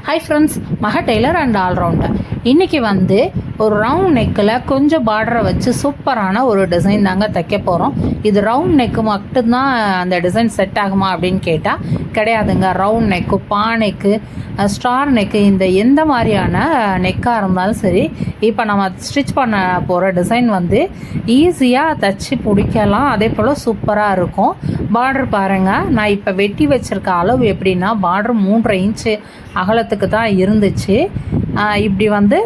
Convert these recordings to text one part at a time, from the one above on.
Hi friends மக Taylor and allrounder இன்றைக்கி வந்து ஒரு ரவுண்ட் நெக்கில் கொஞ்சம் பார்டரை வச்சு சூப்பரான ஒரு டிசைன் தாங்க தைக்க போகிறோம் இது ரவுண்ட் நெக்கு மட்டும்தான் அந்த டிசைன் செட் ஆகுமா அப்படின்னு கேட்டால் கிடையாதுங்க. ரவுண்ட் நெக்கு பா நெக்கு ஸ்டார் நெக்கு இந்த எந்த மாதிரியான நெக்காக இருந்தாலும் சரி இப்போ நம்ம ஸ்டிச் பண்ண போகிற டிசைன் வந்து ஈஸியாக தைச்சி பிடிக்கலாம். அதே போல் சூப்பராக இருக்கும். பார்டர் பாருங்கள் நான் இப்போ வெட்டி வச்சுருக்க அளவு எப்படின்னா பார்டர் மூன்றரை இன்ச்சு அகலத்துக்கு தான் இருந்துச்சு. இப்படி வந்து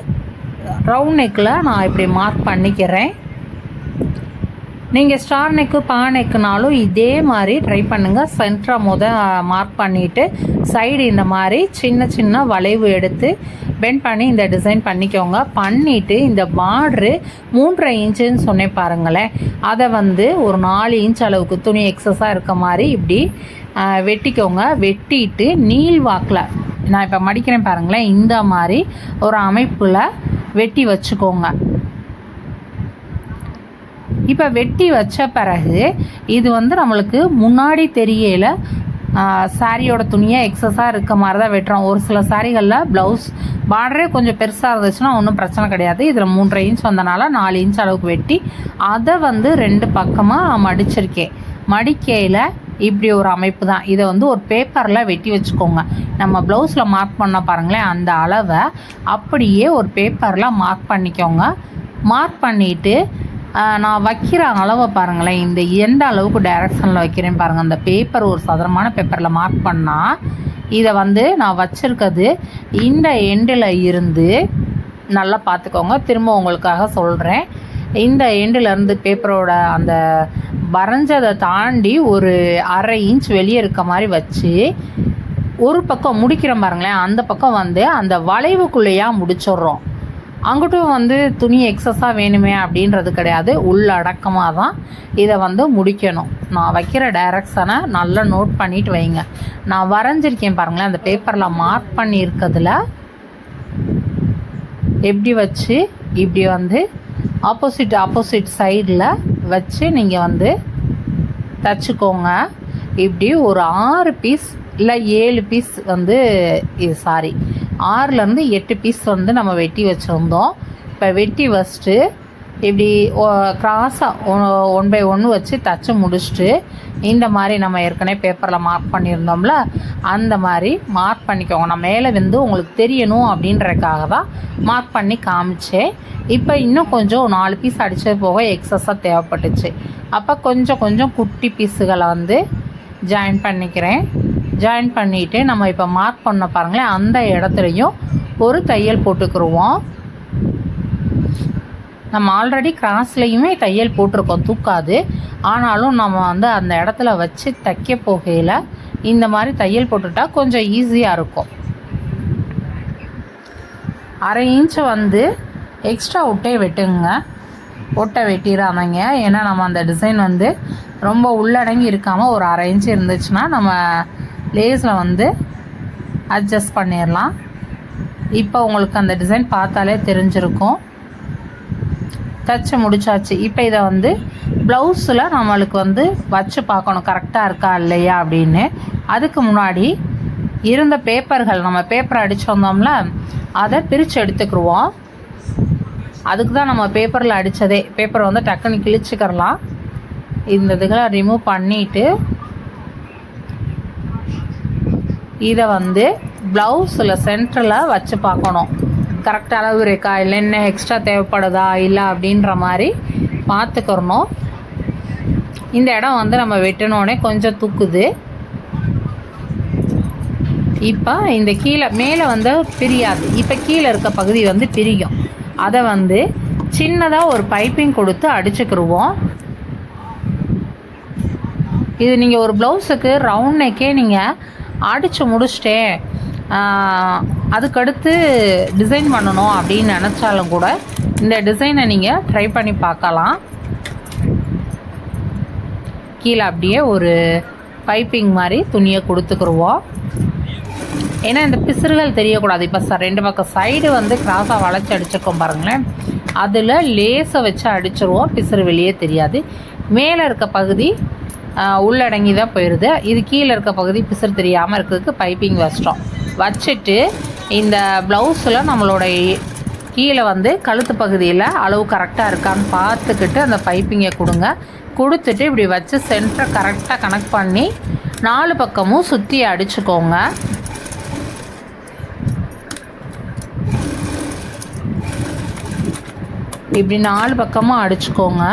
ரவுண்ட் நெக்கில் நான் இப்படி மார்க் பண்ணிக்கிறேன். நீங்கள் ஸ்டார் நெக்கு பா நெக்குனாலும் இதே மாதிரி ட்ரை பண்ணுங்கள் சென்டரை முத மார்க் பண்ணிவிட்டு சைடு இந்த மாதிரி சின்ன சின்ன வளைவு எடுத்து பெண்ட் பண்ணி இந்த டிசைன் பண்ணிக்கோங்க. பண்ணிவிட்டு இந்த பார்ட்ரு மூன்றரை இன்ச்சுன்னு சொன்னேன் பாருங்களேன். அதை வந்து ஒரு நாலு இன்ச் அளவுக்கு துணி எக்ஸஸாக இருக்க மாதிரி இப்படி வெட்டிக்கோங்க. வெட்டிட்டு நீள் வாக்கில் நான் இப்போ மடிக்கிறேன் பாருங்களேன். இந்த மாதிரி ஒரு அமைப்பில் வெட்டி வச்சுக்கோங்க. இப்போ வெட்டி வச்ச பிறகு இது வந்து நம்மளுக்கு முன்னாடி தெரியல சாரியோட துணியை எக்ஸஸாக இருக்க மாதிரி தான் வெட்டுறோம். ஒரு சில சாரிகளில் ப்ளவுஸ் பார்டரே கொஞ்சம் பெருசாக இருந்துச்சுன்னா ஒன்றும் பிரச்சனை கிடையாது. இதில் மூன்றரை இன்ச் வந்தனால நாலு இன்ச் அளவுக்கு வெட்டி அதை வந்து ரெண்டு பக்கமாக மடிச்சிருக்கேன். மடிக்கையில் இப்படி ஒரு அமைப்பு தான். இதை வந்து ஒரு பேப்பரில் வெட்டி வச்சுக்கோங்க. நம்ம ப்ளவுஸில் மார்க் பண்ண பாருங்களேன் அந்த அளவை அப்படியே ஒரு பேப்பரில் மார்க் பண்ணிக்கோங்க. மார்க் பண்ணிவிட்டு நான் வைக்கிற அளவை பாருங்களேன். இந்த எந்த அளவுக்கு டைரக்ஷனில் வைக்கிறேன் பாருங்கள் அந்த பேப்பர் ஒரு சதுரமான பேப்பரில் மார்க் பண்ணால் இதை வந்து நான் வச்சுருக்கிறது இந்த எண்டில் இருந்து நல்லா பார்த்துக்கோங்க. திரும்ப உங்களுக்காக சொல்கிறேன் இந்த எண்டில் இருந்து பேப்பரோட அந்த வரைஞ்சதை தாண்டி ஒரு அரை இன்ச் வெளியே இருக்க மாதிரி வச்சு ஒரு பக்கம் முடிக்கிறோம் பாருங்களேன் அந்த பக்கம் வந்து அந்த வளைவுக்குள்ளேயா முடிச்சிடுறோம். அங்கிட்டும் வந்து துணி எக்ஸஸாக வேணுமே அப்படின்றது கிடையாது. உள்ளடக்கமாக தான் இதை வந்து முடிக்கணும். நான் வைக்கிற டைரக்ஷனை நல்லா நோட் பண்ணிட்டு வைங்க. நான் வரைஞ்சிருக்கேன் பாருங்களேன் அந்த பேப்பரில் மார்க் பண்ணியிருக்கிறதுல எப்படி வச்சு இப்படி வந்து ஆப்போசிட் ஆப்போசிட் சைடில் வச்சு நீங்கள் வந்து தச்சுக்கோங்க. இப்படி ஒரு ஆறு பீஸ் இல்லை ஏழு பீஸ் வந்து இது சாரி ஆறுலேருந்து எட்டு பீஸ் வந்து நம்ம வெட்டி வச்சுருந்தோம். இப்போ வெட்டி வச்சுட்டு இப்படி க்ராஸாக ஒன் பை ஒன்று வச்சு தச்சு முடிச்சுட்டு இந்த மாதிரி நம்ம ஏற்கனவே பேப்பரில் மார்க் பண்ணியிருந்தோம்ல அந்த மாதிரி மார்க் பண்ணிக்கோங்க. நான் மேலே வந்து உங்களுக்கு தெரியணும் அப்படின்றதுக்காக தான் மார்க் பண்ணி காமிச்சேன். இப்போ இன்னும் கொஞ்சம் நாலு பீஸ் அடித்தது போக எக்ஸஸாக தேவைப்பட்டுச்சு. அப்போ கொஞ்சம் கொஞ்சம் குட்டி பீஸுகளை வந்து ஜாயின் பண்ணிக்கிறேன். ஜாயின் பண்ணிவிட்டு நம்ம இப்போ மார்க் பண்ண பாருங்களேன் அந்த இடத்துலையும் ஒரு தையல் போட்டுக்கிருவோம். நம்ம ஆல்ரெடி கிராஸ்லேயுமே தையல் போட்டிருக்கோம். தூக்காது. ஆனாலும் நம்ம வந்து அந்த இடத்துல வச்சு தைக்க போகையில் இந்த மாதிரி தையல் போட்டுட்டா கொஞ்சம் ஈஸியாக இருக்கும். அரை இன்ச்சை வந்து எக்ஸ்ட்ரா ஒட்டே வெட்டுங்க. ஒட்டை வெட்டிடாதீங்க ஏன்னா நம்ம அந்த டிசைன் வந்து ரொம்ப உள்ளடங்கி இருக்காமல் ஒரு அரை இன்ச்சு இருந்துச்சுன்னா நம்ம லேஸில் வந்து அட்ஜஸ்ட் பண்ணிடலாம் இப்போ உங்களுக்கு அந்த டிசைன் பார்த்தாலே தெரிஞ்சிருக்கும். தச்சு முடிச்சாச்சு. இப்போ இதை வந்து ப்ளவுஸில் நம்மளுக்கு வந்து வச்சு பார்க்கணும். கரெக்டாக இருக்கா இல்லையா அப்படின்னு. அதுக்கு முன்னாடி இருந்த பேப்பர்கள் நம்ம பேப்பர் அடிச்சு வந்தோம்ல அதை பிரித்து எடுத்துக்கிடுவோம் அதுக்கு தான் நம்ம பேப்பரில் அடித்ததே பேப்பரை வந்து டக்குன்னு கிழிச்சிக்கிறலாம். இந்த இதுகளை ரிமூவ் பண்ணிவிட்டு இதை வந்து ப்ளவுஸில் சென்டரில் வச்சு பார்க்கணும். கரெக்ட் அளவு இருக்கா? இல்லை என்ன எக்ஸ்ட்ரா தேவைப்படுதா? இல்லை அப்படின்ற மாதிரி பார்த்துக்கிறணும். இந்த இடம் வந்து நம்ம வெட்டினோடனே கொஞ்சம் தூக்குது. இப்போ இந்த கீழே மேலே வந்து பிரியாது. இப்போ கீழே இருக்க பகுதி வந்து பிரியும். அதை வந்து சின்னதாக ஒரு பைப்பிங் கொடுத்து அடிச்சுக்கிடுவோம் இது நீங்கள் ஒரு ப்ளவுஸுக்கு ரவுண்ட் நெக்கே நீங்கள் அடித்து முடிச்சிட்டேன் அதுக்கடுத்து டிசைன் பண்ணணும் அப்படின்னு நினச்சாலும் கூட இந்த டிசைனை நீங்கள் ட்ரை பண்ணி பார்க்கலாம். கீழே அப்படியே ஒரு பைப்பிங் மாதிரி துணியை கொடுத்துக்குருவோம். ஏன்னா இந்த பிசுறுகள் தெரியக்கூடாது. இப்போ சார் ரெண்டு பக்கம் சைடு வந்து கிராஸாக வளைச்சி அடிச்சிருக்கோம் பாருங்களேன். அதில் லேஸை வச்சு அடிச்சிருவோம். பிசுறு வெளியே தெரியாது. மேலே இருக்க பகுதி உள்ளடங்கி தான் போயிடுது இது கீழே இருக்க பகுதி பிசுறு தெரியாமல் இருக்கிறதுக்கு பைப்பிங் வச்சிட்டோம். வச்சுட்டு இந்த ப்ளவுஸில் நம்மளுடைய கீழே வந்து கழுத்து பகுதியில் அளவு கரெக்டாக இருக்கான்னு பார்த்துக்கிட்டு அந்த பைப்பிங்கை கொடுங்க. கொடுத்துட்டு இப்படி வச்சு சென்டரை கரெக்டாக கனெக்ட் பண்ணி நாலு பக்கமும் சுற்றி அடிச்சுக்கோங்க. இப்படி நாலு பக்கமும் அடிச்சுக்கோங்க.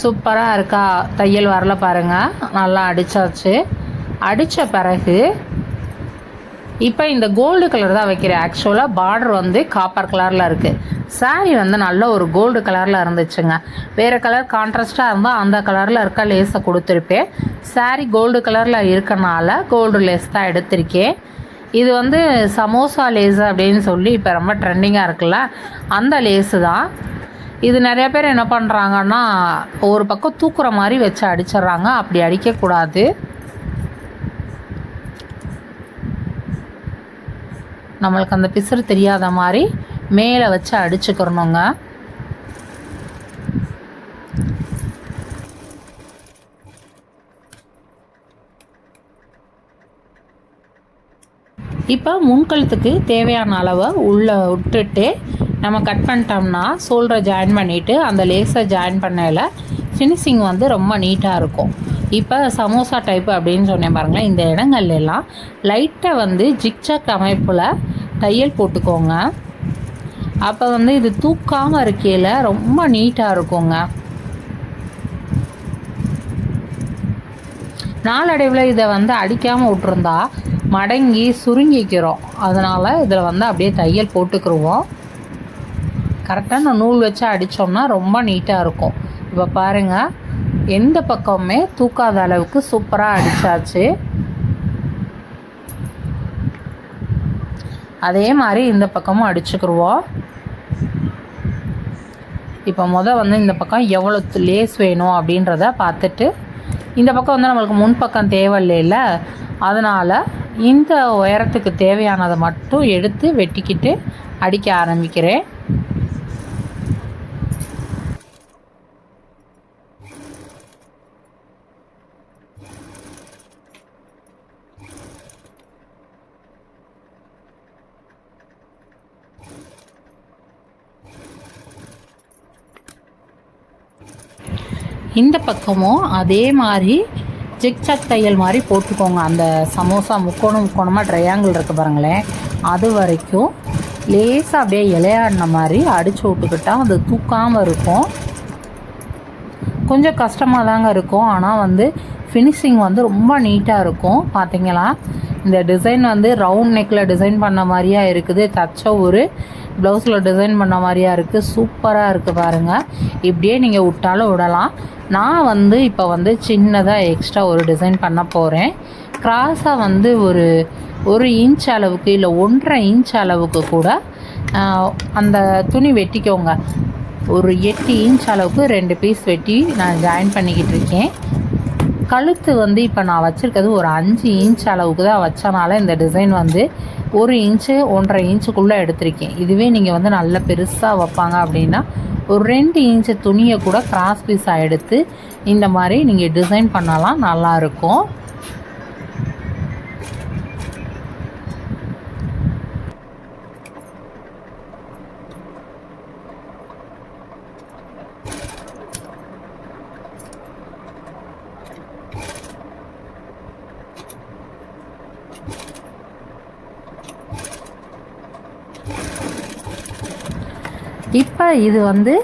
சூப்பராக இருக்கா? தையல் வரல பாருங்கள் நல்லா அடித்தாச்சு அடித்த பிறகு இப்போ இந்த கோல்டு கலர் தான் வைக்கிறேன். ஆக்சுவலாக பார்டர் வந்து காப்பர் கலரில் இருக்குது சாரீ வந்து நல்ல ஒரு கோல்டு கலரில் இருந்துச்சுங்க. வேறு கலர் கான்ட்ராஸ்ட்டாக இருந்தால் அந்த கலரில் இருக்க லேஸை கொடுத்துருப்பேன். சாரீ கோல்டு கலரில் இருக்கனால கோல்டு லேஸ் தான் எடுத்திருக்கேன். இது வந்து சமோசா லேஸு அப்படின்னு சொல்லி இப்போ ரொம்ப ட்ரெண்டிங்காக இருக்குல்ல அந்த லேஸு தான். இது நிறைய பேர் என்ன பண்ணுறாங்கன்னா ஒரு பக்கம் தூக்குற மாதிரி வச்சு அடிச்சிடுறாங்க. அப்படி அடிக்கக்கூடாது. நம்மளுக்கு அந்த பிசுறு தெரியாத மாதிரி மேலே வச்சு அடிச்சுக்கிறணுங்க. இப்போ முன்கழுத்துக்கு தேவையான அளவை உள்ளே விட்டுட்டு நம்ம கட் பண்ணிட்டோம்னா சோல்டரை ஜாயின் பண்ணிவிட்டு அந்த லேஸை ஜாயின் பண்ணல ஃபினிஷிங் வந்து ரொம்ப நீட்டாக இருக்கும். இப்போ சமோசா டைப்பு அப்படின்னு சொன்னேன் பாருங்களேன். இந்த இடங்கள்ல எல்லாம் லைட்டை வந்து ஜிக்சாக் அமைப்பில் தையல் போட்டுக்கோங்க. அப்போ வந்து இது தூக்காமல் இருக்கையில் ரொம்ப நீட்டாக இருக்குங்க. நாளடைவில் இதை வந்து அடிக்காமல் விட்டுருந்தா மடங்கி சுருங்கிக்கிறோம். அதனால் இதில் வந்து அப்படியே தையல் போட்டுக்கிருவோம். கரெக்டாக நான் நூல் வச்சு அடித்தோம்னா ரொம்ப நீட்டாக இருக்கும். இப்போ பாருங்கள் எந்த பக்கமுமே தூக்காத அளவுக்கு சூப்பராக அடித்தாச்சு அதே மாதிரி இந்த பக்கமும் அடிச்சுக்கிடுவோம் இப்போ மொதல் வந்து இந்த பக்கம் எவ்வளோ லேஸ் வேணும் அப்படின்றத பார்த்துட்டு இந்த பக்கம் வந்து நம்மளுக்கு முன்பக்கம் தேவையில்லைல்ல அதனால் இந்த உயரத்துக்கு தேவையானதை மட்டும் எடுத்து வெட்டிக்கிட்டு அடிக்க ஆரம்பிக்கிறேன். இந்த பக்கமும் அதே மாதிரி ஜிக்சாக் தையல் மாதிரி போட்டுக்கோங்க. அந்த சமோசா முக்கோணம் முக்கோணமாக ட்ரையாங்கிள் இருக்குது பாருங்களேன். அது வரைக்கும் லேசாக அப்படியே இலையாடின மாதிரி அடித்து விட்டுக்கிட்டால் அது தூக்காமல் இருக்கும். கொஞ்சம் கஷ்டமாக தாங்க இருக்கும். ஆனால் வந்து ஃபினிஷிங் வந்து ரொம்ப நீட்டாக இருக்கும். பார்த்தீங்களா இந்த டிசைன் வந்து ரவுண்ட் நெக்கில் டிசைன் பண்ண மாதிரியா இருக்குது. தச்ச ஒரு ப்ளவுஸில் டிசைன் பண்ண மாதிரியா இருக்குது சூப்பராக இருக்குது பாருங்கள் இப்படியே நீங்கள் விட்டாலும் விடலாம். நான் வந்து இப்போ வந்து சின்னதாக எக்ஸ்ட்ரா ஒரு டிசைன் பண்ண போகிறேன் க்ராஸாக வந்து ஒரு ஒரு இன்ச் அளவுக்கு இல்லை ஒன்றரை இன்ச் அளவுக்கு கூட அந்த துணி வெட்டிக்கோங்க. ஒரு எட்டு இன்ச் அளவுக்கு ரெண்டு பீஸ் வெட்டி நான் ஜாயின் பண்ணிக்கிட்டு இருக்கேன். கழுத்து வந்து இப்போ நான் வச்சுருக்கிறது ஒரு அஞ்சு இன்ச் அளவுக்கு தான் வச்சனால இந்த டிசைன் வந்து ஒரு இன்ச்சு ஒன்றரை இன்ச்சுக்குள்ளே எடுத்திருக்கேன். இதுவே நீங்கள் வந்து நல்ல பெருசாக வைப்பாங்க அப்படின்னா ஒரு ரெண்டு இன்ச்சு துணியை கூட கிராஸ் பீஸாக எடுத்து இந்த மாதிரி நீங்கள் டிசைன் பண்ணலாம் நல்லாயிருக்கும் இப்போ இது வந்து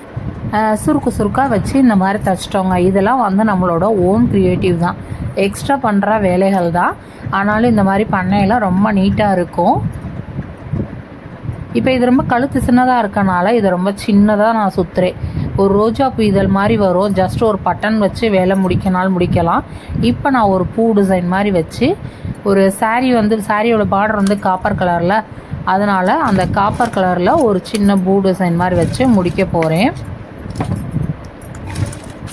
சுருக்கு சுருக்காக வச்சு இந்த மாதிரி தைச்சிட்டோங்க. இதெல்லாம் வந்து நம்மளோட ஓன் க்ரியேட்டிவ் தான். எக்ஸ்ட்ரா பண்ணுற வேலைகள் தான். ஆனாலும் இந்த மாதிரி பண்ணையெல்லாம் ரொம்ப நீட்டாக இருக்கும். இப்போ இது ரொம்ப கழுத்து சின்னதாக இருக்கனால இது ரொம்ப சின்னதாக நான் சுற்றுறேன் ஒரு ரோஜா பூ இதழ் மாதிரி வரும். ஜஸ்ட் ஒரு பட்டன் வச்சு வேலை முடிக்கனாலும் முடிக்கலாம். இப்போ நான் ஒரு பூ டிசைன் மாதிரி வச்சு ஒரு சாரீ வந்து சாரியோட பார்டர் வந்து காப்பர் கலரில் அதனால் அந்த காப்பர் கலரில் ஒரு சின்ன பூ டிசைன் மாதிரி வச்சு முடிக்க போகிறேன்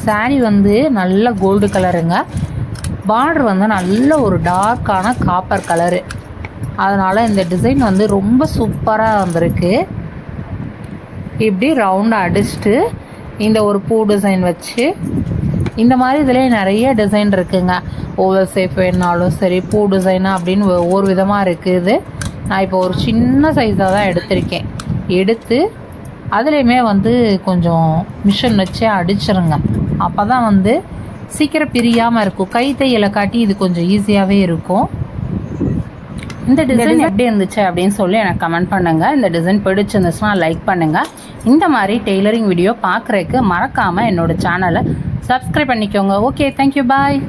சாரி வந்து நல்ல கோல்டு கலருங்க பார்டர் வந்து நல்ல ஒரு டார்க்கான காப்பர் கலரு அதனால் இந்த டிசைன் வந்து ரொம்ப சூப்பராக வந்திருக்கு. இப்படி ரவுண்டாக அடிச்சுட்டு இந்த ஒரு பூ டிசைன் வச்சு இந்த மாதிரி இதிலே நிறைய டிசைன் இருக்குங்க. ஓவர் சேஃப் வேணுனாலும் சரி பூ டிசைனா அப்படின்னு ஒவ்வொரு விதமாக இருக்குது நான் இப்போ ஒரு சின்ன சைஸாக தான் எடுத்திருக்கேன். எடுத்து அதுலேயுமே வந்து கொஞ்சம் மிஷின் வச்சு அடிச்சிருங்க. அப்போ தான் வந்து சீக்கிரம் பிரியாமல் இருக்கும். கை தையலை காட்டி இது கொஞ்சம் ஈஸியாகவே இருக்கும். இந்த டிசைன் எப்படி இருந்துச்சு அப்படின்னு சொல்லி எனக்கு கமெண்ட் பண்ணுங்கள் இந்த டிசைன் பிடிச்சிருந்துச்சுன்னா லைக் பண்ணுங்கள் இந்த மாதிரி டெய்லரிங் வீடியோ பார்க்குறதுக்கு மறக்காமல் என்னோட சேனலை சப்ஸ்கிரைப் பண்ணிக்கோங்க. Okay thank you bye